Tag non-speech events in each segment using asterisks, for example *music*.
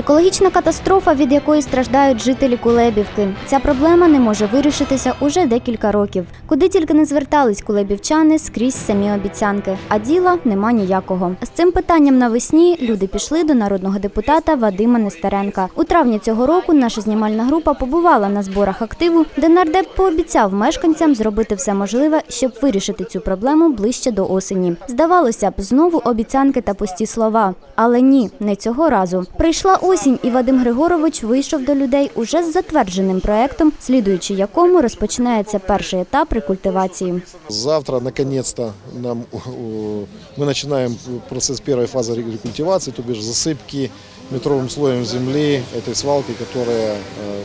Екологічна катастрофа, від якої страждають жителі Кулебівки. Ця проблема не може вирішитися уже декілька років. Куди тільки не звертались кулебівчани скрізь самі обіцянки, а діла нема ніякого. З цим питанням навесні люди пішли до народного депутата Вадима Нестеренка. У травні цього року наша знімальна група побувала на зборах активу, де нардеп пообіцяв мешканцям зробити все можливе, щоб вирішити цю проблему ближче до осені. Здавалося б, знову обіцянки та пусті слова. Але ні, не цього разу. Прийшла осінь, і Вадим Григорович вийшов до людей уже з затвердженим проектом, слідуючи якому розпочинається перший етап рекультивації. Завтра, наконец-то, нам, э, мы начинаем процесс первой фазы рекультивации, то бишь засыпки метровым слоем земли этой свалки, которая, э,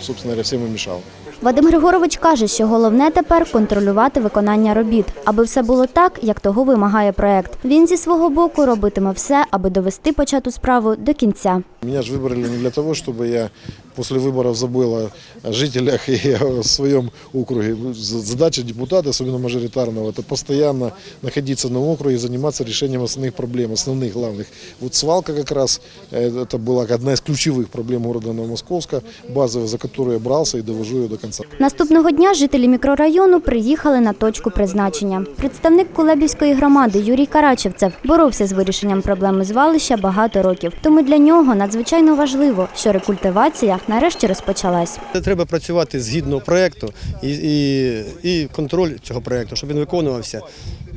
собственно говоря, всем и мешала. Вадим Григорович каже, що головне тепер контролювати виконання робіт, аби все було так, як того вимагає проект. Він зі свого боку робитиме все, аби довести почату справу до кінця. Меня ж вибрали не для того, щоб я после выборов забыл о жителях и *laughs* о своем округе. З- Задача депутата, особенно мажоритарного, это постоянно находиться на округе и заниматься решением основных проблем, основных главных. Вот свалка как раз, э, это была одна из ключевых проблем города Новомосковска, базовая, за которую я брался и довожу ее до конца. Наступного дня жителі мікрорайону приїхали на точку призначення. Представник Кулебівської громади Юрій Карачевцев боровся з вирішенням проблеми звалища багато років. Тому для нього надзвичайно важливо, що рекультивація нарешті розпочалась. Треба працювати згідно проєкту і, і, і контроль цього проєкту, щоб він виконувався.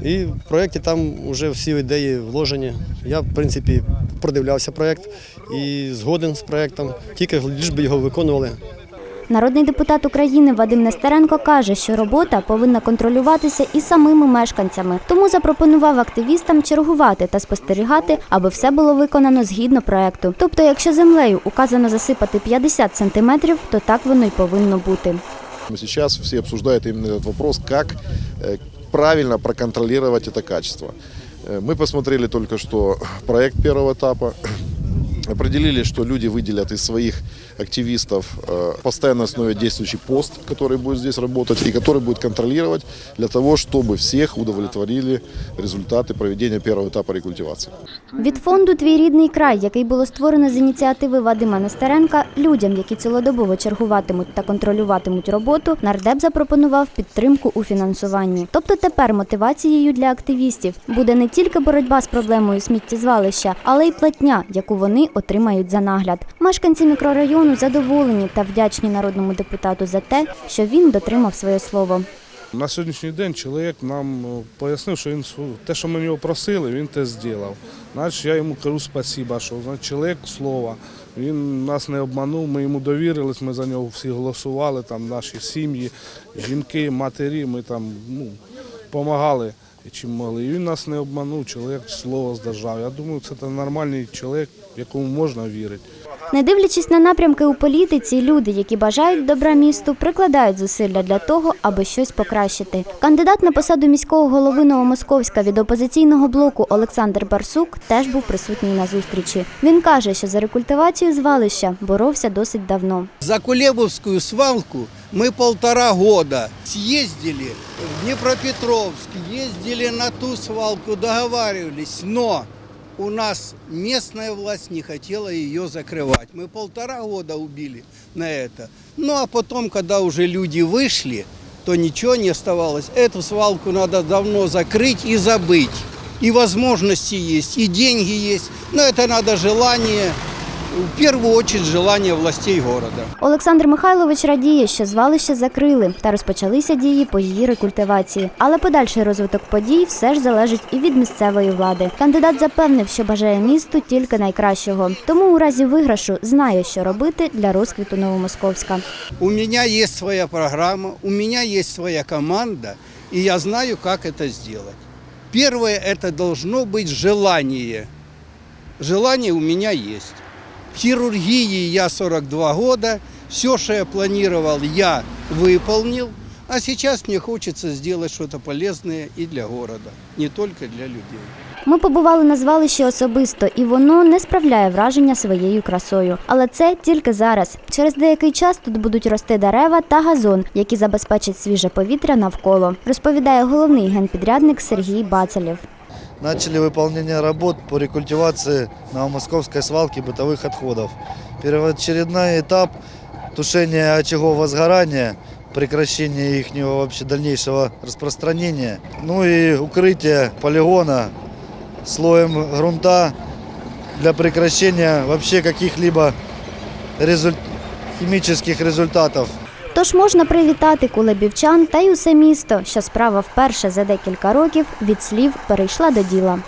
І в проєкті там вже всі ідеї вложені. Я, в принципі, продивлявся проєкт і згоден з проєктом, тільки лише би його виконували. Народний депутат України Вадим Нестеренко каже, що робота повинна контролюватися і самими мешканцями. Тому запропонував активістам чергувати та спостерігати, аби все було виконано згідно проекту. Тобто, якщо землею указано засипати 50 сантиметрів, то так воно й повинно бути. Сейчас все обсуждают именно этот вопрос, как э, правильно проконтролировать это качество. Э, Мы посмотрели только что проект первого этапа. Определили, что люди выделят из своих активистов э, постоянно основе действующий пост, который будет здесь работать и который будет контролировать для того, чтобы всех удовлетворили результаты проведения первого этапа рекультивации. Від фонду Твій рідний край, який було створено з ініціативи Вадима Нестеренка, людям, які цілодобово чергуватимуть та контролюватимуть роботу, нардеп запропонував підтримку у фінансуванні. Тобто тепер мотивацією для активістів буде не тільки боротьба з проблемою сміттєзвалища, але й платня, яку вони отримають за нагляд. Мешканці мікрорайону задоволені та вдячні народному депутату за те, що він дотримав своє слово. На сьогоднішній день чоловік нам е, пояснив, що він те, що ми в нього просили, він те зробив. Значить, я йому кажу спасіба, що значить, чоловік слова. Він нас не обманув, ми йому довірились, ми за нього всі голосували, там наші сім'ї, жінки, матері, ми там ну, допомагали чим могли. І він нас не обманув, чоловік слово здержав. Я думаю, це нормальний чоловік, якому можна вірити. Не дивлячись на напрямки у політиці, люди, які бажають добра місту, прикладають зусилля для того, аби щось покращити. Кандидат на посаду міського голови Новомосковська від опозиційного блоку Олександр Барсук теж був присутній на зустрічі. Він каже, що за рекультивацію звалища боровся досить давно. За Кулебовскую свалку мы полтора года съездили в Днепропетровск, ездили на ту свалку, договаривались, но у нас местная власть не хотела ее закрывать. Мы полтора года убили на это. Ну а потом, когда уже люди вышли, то ничего не оставалось. Эту свалку надо давно закрыть и забыть. И возможности есть, и деньги есть, но это надо желание, в первую очередь желание властей города. Олександр Михайлович радіє, що звалище закрили та розпочалися дії по її рекультивації. Але подальший розвиток подій все ж залежить і від місцевої влади. Кандидат запевнив, що бажає місту тільки найкращого. Тому у разі виграшу знає, що робити для розквіту Новомосковська. У меня есть своя программа, у меня есть своя команда, и я знаю, как это сделать. Первое, это должно быть желание. Желание у меня есть. В хирургии я 42 года, все, что я планировал, я выполнил, а сейчас мне хочется сделать что-то полезное и для города, не только для людей. Ми побували на звалищі особисто, і воно не справляє враження своєю красою. Але це тільки зараз. Через деякий час тут будуть рости дерева та газон, які забезпечать свіже повітря навколо, розповідає головний генпідрядник Сергій Бацалєв. Начали выполнение работ по рекультивации новомосковской свалки бытовых отходов. Первоочередной этап тушения очагов возгорания, прекращение их вообще дальнейшего распространения, ну и укрытие полигона слоем грунта для прекращения вообще каких-либо резуль- химических результатов. Тож можна привітати кулебівчан та й усе місто, що справа вперше за декілька років від слів перейшла до діла.